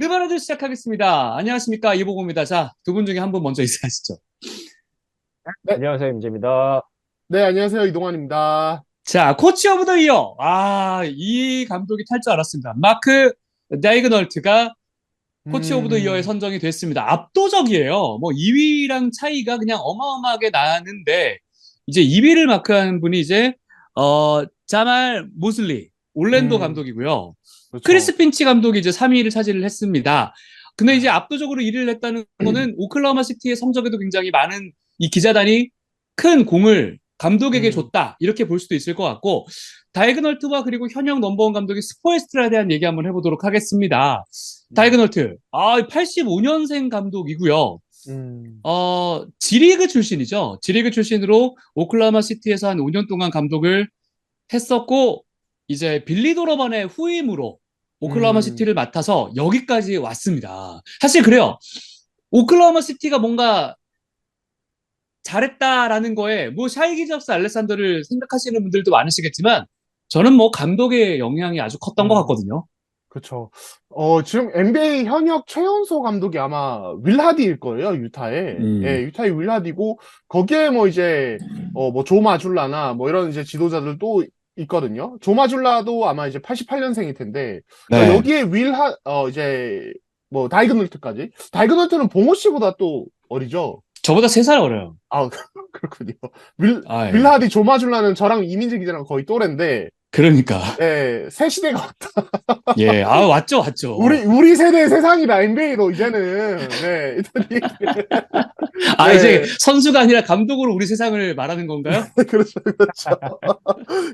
르바라드 시작하겠습니다. 안녕하십니까 이보고입니다. 자, 두 분 중에 한 분 먼저 인사하시죠. 네. 안녕하세요, 임재입니다. 네, 안녕하세요. 이동환입니다. 자, 코치 오브 더 이어. 아, 이 감독이 탈 줄 알았습니다. 마크 다이그널트가 코치 오브 더 음, 이어에 선정이 됐습니다. 압도적이에요. 뭐 2위랑 차이가 그냥 어마어마하게 나는데 이제 2위를 마크한 분이 이제 어 자말 모슬리 올랜도 음. 감독이고요. 그렇죠. 크리스 핀치 감독이 이제 3위를 차지를 했습니다. 근데 이제 압도적으로 1위를 했다는 거는 오클라호마 시티의 성적에도 굉장히 많은 이 기자단이 큰 공을 감독에게 음. 줬다. 이렇게 볼 수도 있을 것 같고 다이그널트와 그리고 현역 넘버원 감독이 스포에스트라에 대한 얘기 한번 해보도록 하겠습니다. 다이그널트, 아, 85년생 감독이고요. 음, 어, G리그 출신이죠. G리그 출신으로 오클라호마 시티에서 한 5년 동안 감독을 했었고, 이제 빌리 도러반의 후임으로 오클라호마 음. 시티를 맡아서 여기까지 왔습니다. 사실 그래요. 오클라호마 시티가 뭔가 잘했다라는 거에 뭐 샤이 기접스 알레산더를 생각하시는 분들도 많으시겠지만 저는 뭐 감독의 영향이 아주 컸던 것 음. 같거든요. 그렇죠. 어, 지금 NBA 현역 최연소 감독이 아마 윌하디일 거예요, 유타에. 음. 예, 유타의 윌하디고, 거기에 뭐 이제, 어, 뭐 조마줄라나 뭐 이런 이제 지도자들도 있거든요. 조마줄라도 아마 이제 88년생일 텐데, 네. 어, 여기에 윌하, 어, 이제, 뭐 다이그널트까지. 다이그널트는 봉호 씨보다 또 어리죠? 저보다 3살 어려요. 아, 그렇군요. 윌, 아, 예. 윌하디 조마줄라는 저랑 이민재 기자랑 거의 또래인데, 그러니까. 예, 새 시대가 왔다. 예, 아, 왔죠, 왔죠. 우리, 우리 세대의 세상이다, NBA도 이제는. 네, 일단 이- 아, 네. 이제 선수가 아니라 감독으로 우리 세상을 말하는 건가요? 그렇죠, 그렇죠.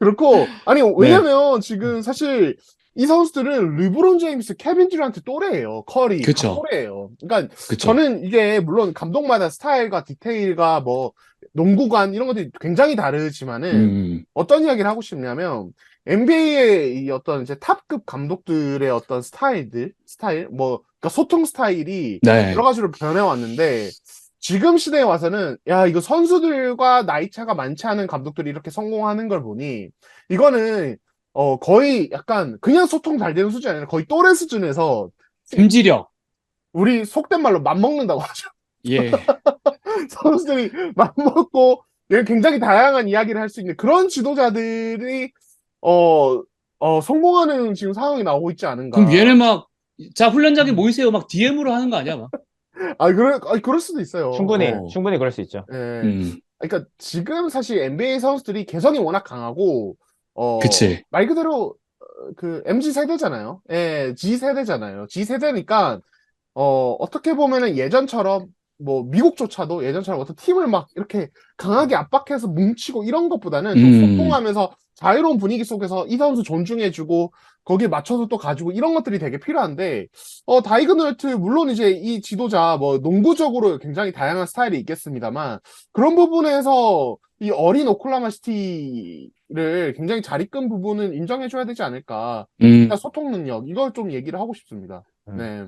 그렇고, 아니, 네. 왜냐면 지금 사실 이 선수들은 르브론 제임스, 케빈 듀란트 또래예요. 커리. 다 그쵸. 또래예요. 그러니까 그쵸. 저는 이게 물론 감독마다 스타일과 디테일과 뭐 농구관 이런 것들이 굉장히 다르지만은 음, 어떤 이야기를 하고 싶냐면 NBA의 이 어떤 이제 탑급 감독들의 어떤 스타일들, 스타일, 뭐 그러니까 소통 스타일이 네. 여러 가지로 변해왔는데 지금 시대에 와서는 야 이거 선수들과 나이 차가 많지 않은 감독들이 이렇게 성공하는 걸 보니 이거는 어 거의 약간 그냥 소통 잘 되는 수준이 아니라 거의 또래 수준에서 심지력. 우리 속된 말로 맘먹는다고 하죠. 예. 선수들이 맘먹고 굉장히 다양한 이야기를 할 수 있는 그런 지도자들이 어, 어, 성공하는 지금 상황이 나오고 있지 않은가. 그럼 얘네 막, 자, 훈련장에 모이세요. 막 DM으로 하는 거 아니야, 막? 아, 그럴, 아, 그럴 수도 있어요. 충분히, 어. 충분히 그럴 수 있죠. 예. 음, 그러니까 지금 사실 NBA 선수들이 개성이 워낙 강하고, 어, 그치. 말 그대로 어, 그 MZ 세대잖아요. 예, G 세대잖아요. G 세대니까 어, 어떻게 보면은 예전처럼 뭐 미국조차도 예전처럼 어떤 팀을 막 이렇게 강하게 압박해서 뭉치고 이런 것보다는 좀 음. 소통하면서 자유로운 분위기 속에서 이 선수 존중해주고 거기에 맞춰서 또 가지고 이런 것들이 되게 필요한데 어 다이그널트 물론 이제 이 지도자 뭐 농구적으로 굉장히 다양한 스타일이 있겠습니다만 그런 부분에서 이 어린 오클라마 시티 를 굉장히 잘 이끈 부분은 인정해줘야 되지 않을까 음, 일단 소통 능력 이걸 좀 얘기를 하고 싶습니다. 음. 네.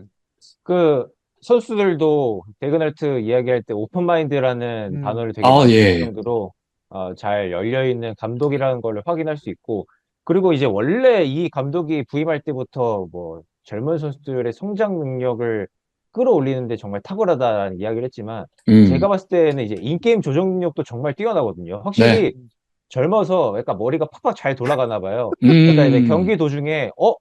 그 선수들도 데그널트 이야기할 때 오픈 마인드라는 음. 단어를 되게 아, 많이 쓸 예. 정도로 어, 잘 열려 있는 감독이라는 걸 확인할 수 있고 그리고 이제 원래 이 감독이 부임할 때부터 뭐 젊은 선수들의 성장 능력을 끌어올리는데 정말 탁월하다라는 이야기를 했지만 음. 제가 봤을 때는 이제 인게임 조정 능력도 정말 뛰어나거든요. 확실히 네. 젊어서 약간 머리가 팍팍 잘 돌아가나 봐요. 그러니까 이제 음, 경기 도중에 어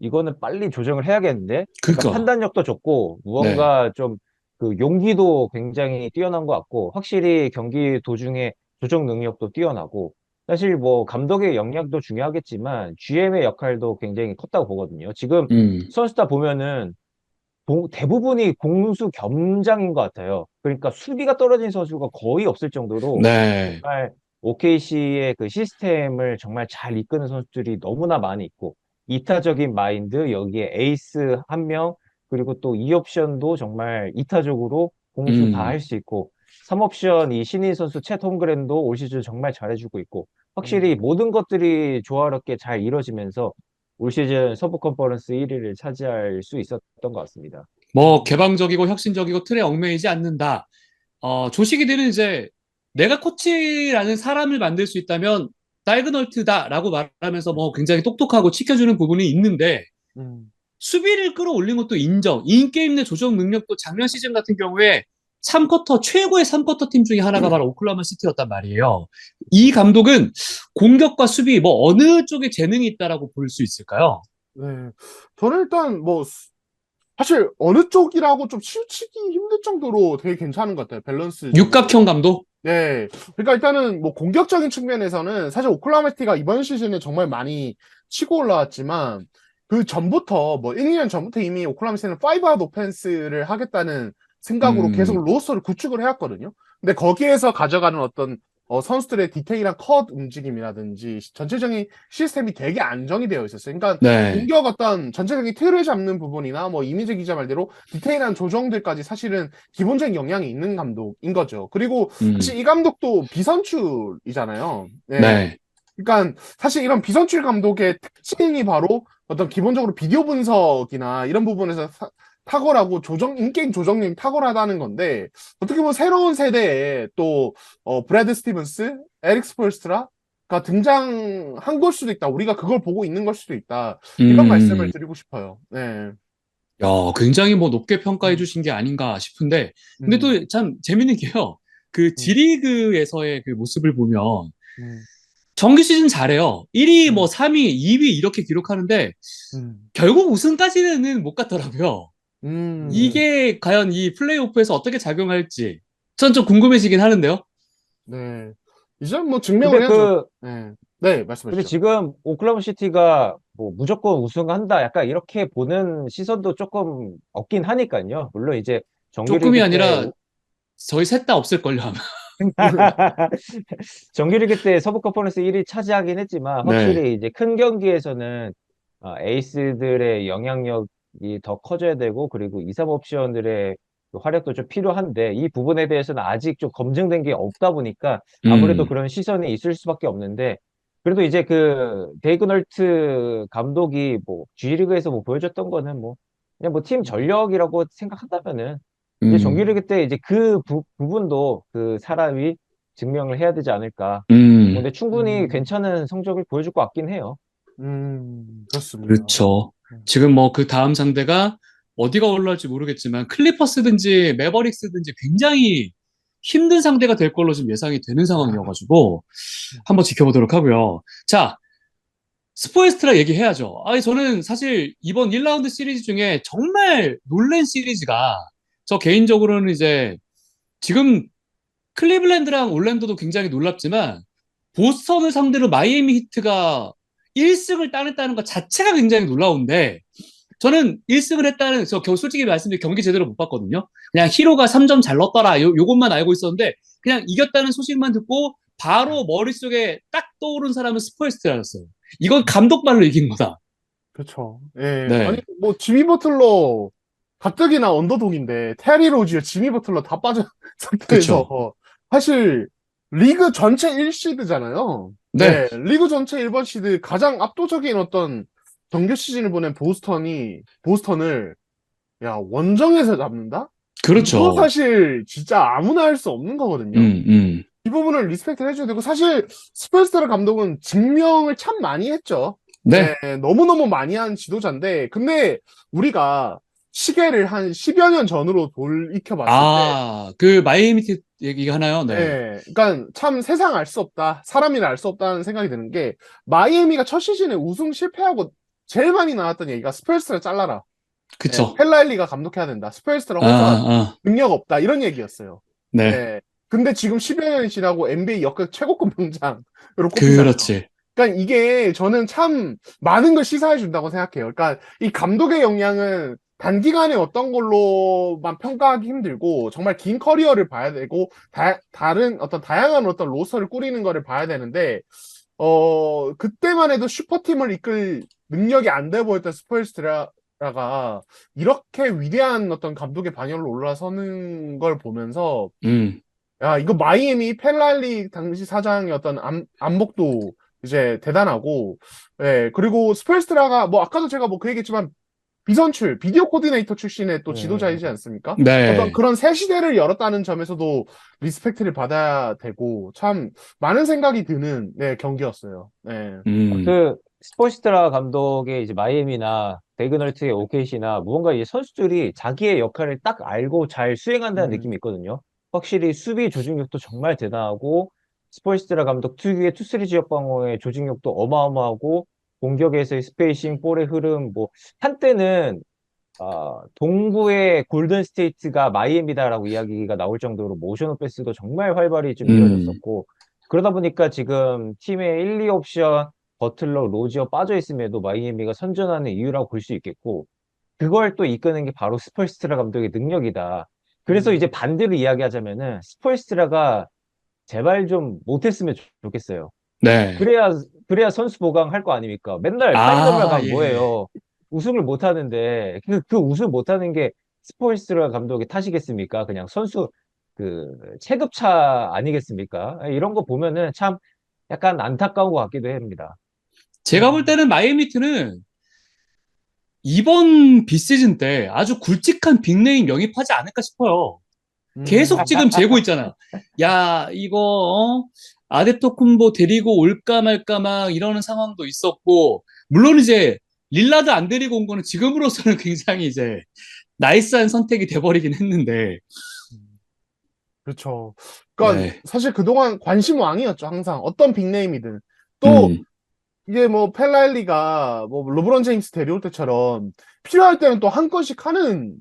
이거는 빨리 조정을 해야겠는데 그러니까 그니까. 판단력도 좋고 무언가 좀 그 용기도 굉장히 뛰어난 것 같고 확실히 경기 도중에 조정 능력도 뛰어나고 사실 뭐 감독의 역량도 중요하겠지만 GM의 역할도 굉장히 컸다고 보거든요. 지금 음, 선수 다 보면은 보- 대부분이 공수 겸장인 것 같아요. 그러니까 수비가 떨어진 선수가 거의 없을 정도로 네. 정말 OKC의 그 시스템을 정말 잘 이끄는 선수들이 너무나 많이 있고 이타적인 마인드 여기에 에이스 한 명 그리고 또 2옵션도 정말 이타적으로 공수 음. 다할 수 있고 3옵션 이 신인 선수 챗 홈그랜도 올 시즌 정말 잘해주고 있고 확실히 모든 것들이 조화롭게 잘 이루어지면서 올 시즌 서부 컨퍼런스 1위를 차지할 수 있었던 것 같습니다. 뭐 개방적이고 혁신적이고 틀에 얽매이지 않는다. 어, 조식이들은 이제 내가 코치라는 사람을 만들 수 있다면 다이그널트다라고 말하면서 뭐 굉장히 똑똑하고 지켜주는 부분이 있는데 음. 수비를 끌어올린 것도 인정. 인게임 내 조정 능력도 작년 시즌 같은 경우에 3쿼터 최고의 3쿼터 팀 중에 하나가 바로 오클라호마 시티였단 말이에요. 이 감독은 공격과 수비 뭐 어느 쪽에 재능이 있다라고 볼 수 있을까요? 네. 저는 일단 뭐 수- 사실 어느 쪽이라고 좀 치우치기 힘들 정도로 되게 괜찮은 것 같아요. 밸런스. 육각형 감독? 네. 그러니까 일단은 뭐 공격적인 측면에서는 사실 오클라호마 시티가 이번 시즌에 정말 많이 치고 올라왔지만 그 전부터 뭐 1, 2년 전부터 이미 오클라호마 시티는 5아웃 오펜스를 하겠다는 생각으로 음. 계속 로스터를 구축을 해왔거든요. 근데 거기에서 가져가는 어떤 어, 선수들의 디테일한 컷 움직임이라든지 전체적인 시스템이 되게 안정이 되어 있었어요. 그러니까 네. 공격 어떤 전체적인 틀을 잡는 부분이나 뭐 이미지 기자 말대로 디테일한 조정들까지 사실은 기본적인 영향이 있는 감독인 거죠. 그리고 음. 사실 이 감독도 비선출이잖아요. 네. 네. 그러니까 사실 이런 비선출 감독의 특징이 바로 어떤 기본적으로 비디오 분석이나 이런 부분에서 사- 탁월하고 조정 인게임 조정력이 탁월하다는 건데 어떻게 보면 새로운 세대에 또 어, 브래드 스티븐스, 에릭 스폴스트라 가 등장한 걸 수도 있다. 우리가 그걸 보고 있는 걸 수도 있다. 이런 음. 말씀을 드리고 싶어요. 네. 야, 굉장히 뭐 높게 평가해 주신 게 아닌가 싶은데, 근데 음, 또참 재밌는 게요. 그 G리그에서의 그 모습을 보면 음, 정규 시즌 잘해요. 1위, 음. 뭐 3위, 2위 이렇게 기록하는데 음, 결국 우승까지는 못 갔더라고요. 음. 이게 과연 이 플레이오프에서 어떻게 작용할지 전 좀 궁금해지긴 하는데요. 네. 이제 뭐 증명을 근데 해야죠. 그, 네. 네, 근데 말씀하시죠. 지금 오클라호마 시티가 뭐 무조건 우승한다. 약간 이렇게 보는 시선도 조금 없긴 하니까요. 물론 이제 정규리그 조금이 때 아니라 저희 셋 다 없을걸요, 아마. 정규리그 때 서부 컨퍼런스 1위 차지하긴 했지만 네. 확실히 이제 큰 경기에서는 어, 에이스들의 영향력 이 더 커져야 되고 그리고 2, 3 옵션들의 그 활약도 좀 필요한데 이 부분에 대해서는 아직 좀 검증된 게 없다 보니까 아무래도 음. 그런 시선이 있을 수밖에 없는데 그래도 이제 그 데이그널트 감독이 뭐 G리그에서 뭐 보여줬던 거는 뭐 그냥 뭐 팀 전력이라고 생각한다면은 이제 음. 정규리그 때 이제 그 부, 부분도 그 사람이 증명을 해야 되지 않을까. 음. 근데 충분히 음. 괜찮은 성적을 보여줄 것 같긴 해요. 음, 그렇습니다. 그렇죠. 지금 뭐 그 다음 상대가 어디가 올라올지 모르겠지만 클리퍼스든지 매버릭스든지 굉장히 힘든 상대가 될 걸로 지금 예상이 되는 상황이어가지고 한번 지켜보도록 하고요. 자, 스포에스트라 얘기해야죠. 아니, 저는 사실 이번 1라운드 시리즈 중에 정말 놀란 시리즈가 저 개인적으로는 이제 지금 클리블랜드랑 올랜도도 굉장히 놀랍지만 보스턴을 상대로 마이애미 히트가 1승을 따냈다는 것 자체가 굉장히 놀라운데 저는 1승을 했다는 저 겨- 솔직히 말씀드리면 경기 제대로 못 봤거든요. 그냥 히로가 3점 잘 넣었더라 요, 요것만 알고 있었는데 그냥 이겼다는 소식만 듣고 바로 머릿속에 딱 떠오른 사람은 스포에스트라였어요. 이건 감독 말로 이긴 거다. 그렇죠. 예. 네. 아니, 뭐, 지미 버틀러, 가뜩이나 언더독인데, 테리 로지어, 지미 버틀러 다 빠진 상태에서, 사실, 리그 전체 1시드잖아요. 네. 리그 전체 1번 시드 가장 압도적인 어떤 정규 시즌을 보낸 보스턴이, 보스턴을, 야, 원정에서 잡는다? 그렇죠. 이건 사실, 진짜 아무나 할 수 없는 거거든요. 음, 음. 이 부분을 리스펙트를 해줘야 되고, 사실, 스펄스테라 감독은 증명을 참 많이 했죠. 네. 네, 너무너무 많이 한 지도자인데, 근데 우리가 시계를 한 10여 년 전으로 돌이켜 봤을 아, 그 마이애미 히트 얘기 하나요? 때, 네. 네, 그러니까 참 세상 알 수 없다, 사람이라 알 수 없다는 생각이 드는 게, 마이애미가 첫 시즌에 우승 실패하고 제일 많이 나왔던 얘기가 스펠스를 잘라라. 그쵸. 네, 펠라일리가 감독해야 된다. 스펠스랑 아, 혼자 아, 아. 능력 없다. 이런 얘기였어요. 네. 네. 근데 지금 10여 년이 지나고 NBA 역대 최고급 명장으로 꼽히잖아요. 그렇지. 그러니까 이게 저는 참 많은 걸 시사해 준다고 생각해요. 그러니까 이 감독의 역량은 단기간에 어떤 걸로만 평가하기 힘들고 정말 긴 커리어를 봐야 되고 다, 다른 어떤 다양한 어떤 로스터를 꾸리는 거를 봐야 되는데 어 그때만 해도 슈퍼팀을 이끌 능력이 안 돼 보였던 스포일스트라가 이렇게 위대한 어떤 감독의 반열로 올라서는 걸 보면서 음. 야, 이거 마이애미 펠랄리 당시 사장의 어떤 안, 안목도 이제 대단하고, 예, 그리고 스펠스트라가 뭐 아까도 제가 뭐 그 얘기했지만 비선출, 비디오 코디네이터 출신의 또 음. 지도자이지 않습니까? 네. 어떤 그런 새 시대를 열었다는 점에서도 리스펙트를 받아야 되고, 참 많은 생각이 드는, 네, 경기였어요. 네. 음. 그 스포시트라 감독의 이제 마이애미나 데이그널트의 OKC나 무언가 이제 선수들이 자기의 역할을 딱 알고 잘 수행한다는 음. 느낌이 있거든요. 확실히 수비 조직력도 정말 대단하고 스포시트라 감독 특유의 투쓰리 지역 방어의 조직력도 어마어마하고 공격에서의 스페이싱, 볼의 흐름 뭐 한때는 아, 동부의 골든 스테이트가 마이애미다라고 이야기가 나올 정도로 모션 오프 패스도 정말 활발히 좀 음. 이루어졌었고 그러다 보니까 지금 팀의 1, 2 옵션 버틀러, 로지어 빠져 있음에도 마이애미가 선전하는 이유라고 볼 수 있겠고 그걸 또 이끄는 게 바로 스펄스트라 감독의 능력이다. 그래서 음. 이제 반대로 이야기하자면은 스펄스트라가 제발 좀 못했으면 좋- 좋겠어요. 네. 그래야 그래야 선수 보강할 거 아닙니까? 맨날 아, 파이널만 가면 예. 뭐예요? 우승을 못 하는데 그, 그 우승 못 하는 게 스포일스라 감독의 탓이겠습니까? 그냥 선수 그 체급차 아니겠습니까? 이런 거 보면은 참 약간 안타까운 것 같기도 합니다. 제가 볼 때는 마이애미트는 이번 비시즌 때 아주 굵직한 빅네임 영입하지 않을까 싶어요. 음. 계속 지금 재고 있잖아. 야, 이거, 어? 아데토쿤보 데리고 올까 말까 막 이러는 상황도 있었고, 물론 이제 릴라드 안 데리고 온 거는 지금으로서는 굉장히 이제 나이스한 선택이 돼버리긴 했는데, 그렇죠. 그러니까 네. 사실 그동안 관심 왕이었죠, 항상. 어떤 빅네임이든. 또 음, 이게 뭐 펠라일리가 뭐 르브론 제임스 데려올 때처럼 필요할 때는 또 한 건씩 하는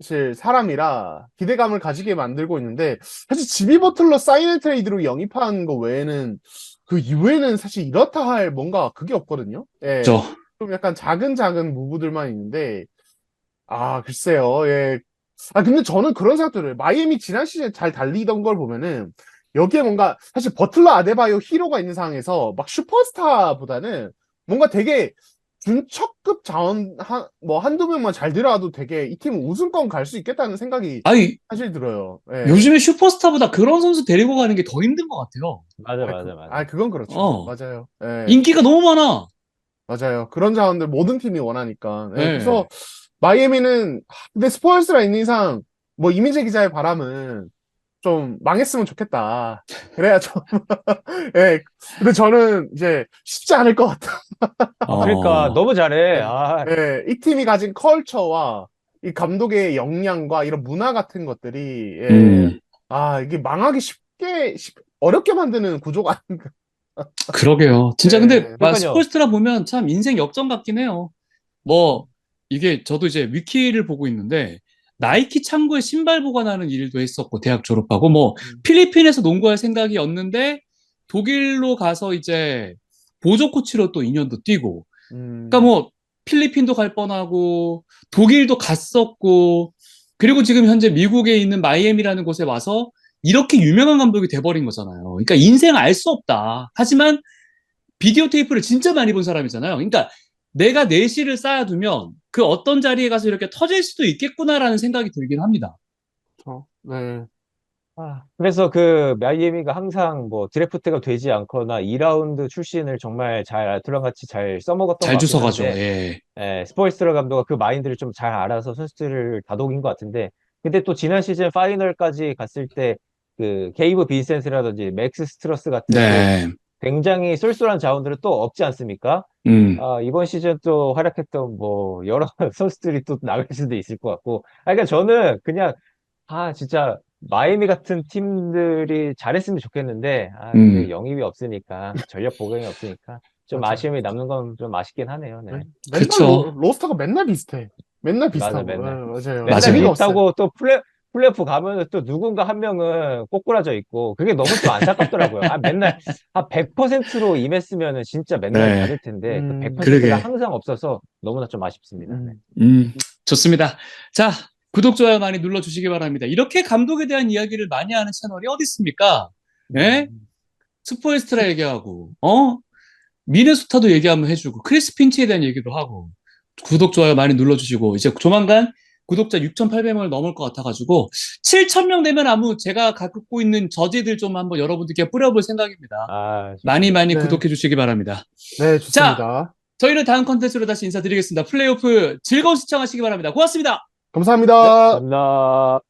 사실 사람이라 기대감을 가지게 만들고 있는데 사실 지미 버틀러 사인 앤 트레이드로 영입한 거 외에는 그 이후에는 사실 이렇다 할 뭔가 그게 없거든요. 예. 저, 좀 약간 작은 작은 무브들만 있는데 아 글쎄요 예. 아 근데 저는 그런 생각들을. 마이애미 지난 시즌 잘 달리던 걸 보면은 여기에 뭔가 사실 버틀러 아데바요 히로가 있는 상황에서 막 슈퍼스타보다는 뭔가 되게 준척급 자원 한 뭐 한두 명만 잘 들어와도 되게 이 팀은 우승권 갈 수 있겠다는 생각이 아니, 사실 들어요. 예. 요즘에 슈퍼스타보다 그런 선수 데리고 가는 게 더 힘든 것 같아요. 맞아, 아, 맞아, 그- 맞아. 아 그건 그렇죠. 어. 맞아요. 예. 인기가 너무 많아. 맞아요. 그런 자원들 모든 팀이 원하니까. 네, 네. 그래서 마이애미는 하, 근데 스포일스가 있는 이상 뭐 이민재 기자의 바람은 좀 망했으면 좋겠다. 그래야 좀 예. 근데 저는 이제 쉽지 않을 것 같아. 어. 그러니까 너무 잘해. 아, 예. 이 팀이 가진 컬처와 이 감독의 역량과 이런 문화 같은 것들이 예. 음, 아, 이게 망하기 쉽게 쉽- 어렵게 만드는 구조가 아닌가. 그러게요. 진짜 네, 근데 그러니까요. 스포츠라 보면 참 인생 역전 같긴 해요. 뭐 이게 저도 이제 위키를 보고 있는데 나이키 창고에 신발 보관하는 일도 했었고 대학 졸업하고 뭐 음. 필리핀에서 농구할 생각이었는데 독일로 가서 이제 보조 코치로 또 2년도 뛰고 음. 그러니까 뭐 필리핀도 갈 뻔하고 독일도 갔었고 그리고 지금 현재 미국에 있는 마이애미라는 곳에 와서 이렇게 유명한 감독이 돼버린 거잖아요. 그러니까 인생 알 수 없다. 하지만 비디오 테이프를 진짜 많이 본 사람이잖아요. 그러니까 내가 내실을 쌓아두면 그 어떤 자리에 가서 이렇게 터질 수도 있겠구나라는 생각이 들긴 합니다. 그렇죠. 네. 아, 그래서 그 마이애미가 항상 뭐 드래프트가 되지 않거나 2라운드 출신을 정말 잘 아틀란같이 잘 써먹었던 잘 주워가죠. 예. 예, 스포일스러 감독가 그 마인드를 좀 잘 알아서 선수들을 다독인 것 같은데, 근데 또 지난 시즌 파이널까지 갔을 때, 그, 게이브 빈센스라든지 맥스 스트러스 같은 네. 그 굉장히 쏠쏠한 자원들은 또 없지 않습니까? 음. 아, 이번 시즌 또 활약했던 뭐, 여러 선수들이 또 나갈 수도 있을 것 같고. 아, 그러니까 저는 그냥, 아, 진짜, 마이애미 같은 팀들이 잘했으면 좋겠는데, 아, 근데 음. 영입이 없으니까, 전력 보강이 없으니까, 좀 맞아. 아쉬움이 남는 건 좀 아쉽긴 하네요. 네. 맨날 그쵸. 로, 로스터가 맨날 비슷해. 맨날 맞아, 비슷하고. 맨날. 네, 맞아요. 맨날 맞아요. 비슷하고 또 플레, 플레이오프 가면은 또 누군가 한 명은 꼬꾸라져 있고 그게 너무 좀 안타깝더라고요. 아, 맨날 한 100%로 임했으면은 진짜 맨날 네. 잘할 텐데 음, 그 100%가 그러게. 항상 없어서 너무나 좀 아쉽습니다. 네. 음. 음, 좋습니다. 자, 구독, 좋아요 많이 눌러 주시기 바랍니다. 이렇게 감독에 대한 이야기를 많이 하는 채널이 어디 있습니까? 예? 스포에스트라 얘기하고, 어? 미네소타도 얘기 한번 해주고, 크리스 핀치에 대한 얘기도 하고, 구독, 좋아요 많이 눌러주시고, 이제 조만간 구독자 6,800명을 넘을 것 같아가지고, 7,000명 되면 아무 제가 갖고 있는 저지들 좀 한번 여러분들께 뿌려볼 생각입니다. 아, 많이 많이 네. 구독해 주시기 바랍니다. 네, 좋습니다. 저희는 다음 컨텐츠로 다시 인사드리겠습니다. 플레이오프 즐거운 시청하시기 바랍니다. 고맙습니다. 감사합니다. 감사합니다.